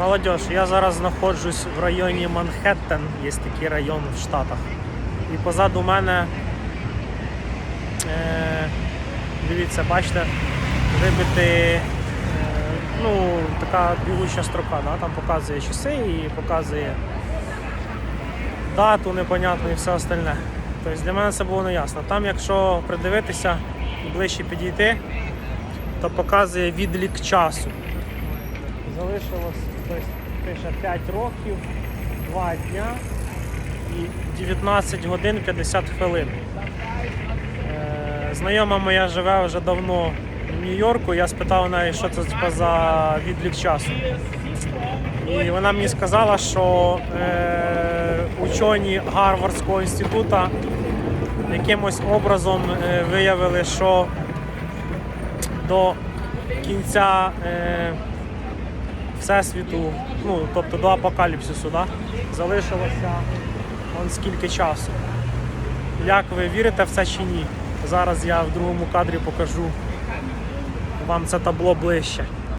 Молодіж, я зараз знаходжусь в районі Манхеттен, є такий район в Штатах. І позаду мене, е, дивіться, бачите, вибити е, ну, така бігуча строка, да? там показує часи і показує дату непонятну і все остальне. Тобто для мене це було неясно. Там, якщо придивитися ближче підійти, то показує відлік часу. Залишилось тобто, пише 5 років, 2 дня і 19 годин 50 хвилин. Е, Знайома моя живе вже давно в Нью-Йорку. Я спитав неї, що це типу, за відлік часу. І вона мені сказала, що е, учені Гарвардського інституту якимось образом е, виявили, що до кінця е, Всесвіту, ну, тобто до апокаліпсису, да, залишилося он скільки часу. Як ви вірите в це чи ні? Зараз я в другому кадрі покажу вам це табло ближче.